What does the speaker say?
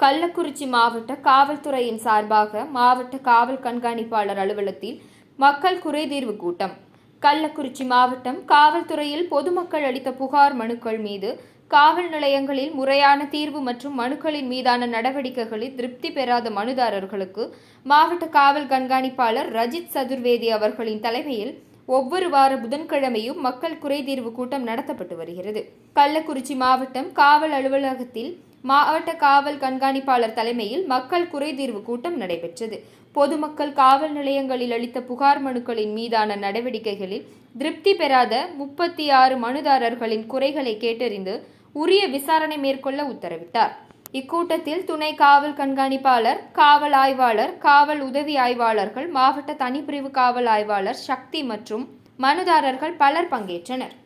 கள்ளக்குறிச்சி மாவட்ட காவல்துறையின் சார்பாக மாவட்ட காவல் கண்காணிப்பாளர் அலுவலகத்தில் மக்கள் குறைதீர்வு கூட்டம். கள்ளக்குறிச்சி மாவட்டம் காவல்துறையில் பொதுமக்கள் அளித்த புகார் மனுக்கள் மீது காவல் நிலையங்களில் முறையான தீர்வு மற்றும் மனுக்களின் மீதான நடவடிக்கைகளில் திருப்தி பெறாத மனுதாரர்களுக்கு மாவட்ட காவல் கண்காணிப்பாளர் ரஜித் சதுர்வேதி அவர்களின் தலைமையில் ஒவ்வொரு வார புதன்கிழமையும் மக்கள் குறைதீர்வு கூட்டம் நடத்தப்பட்டு வருகிறது. கள்ளக்குறிச்சி மாவட்டம் காவல் அலுவலகத்தில் மாவட்ட காவல் கண்காணிப்பாளர் தலைமையில் மக்கள் குறைதீர்வு கூட்டம் நடைபெற்றது. பொதுமக்கள் காவல் நிலையங்களில் அளித்த புகார் மனுக்களின் மீதான நடவடிக்கைகளில் திருப்தி பெறாத முப்பத்தி ஆறு மனுதாரர்களின் குறைகளை கேட்டறிந்து உரிய விசாரணை மேற்கொள்ள உத்தரவிட்டார். இக்கூட்டத்தில் துணை காவல் கண்காணிப்பாளர் காவல் ஆய்வாளர் காவல் உதவி ஆய்வாளர்கள் மாவட்ட தனிப்பிரிவு காவல் ஆய்வாளர் சக்தி மற்றும் மனுதாரர்கள் பலர் பங்கேற்றனர்.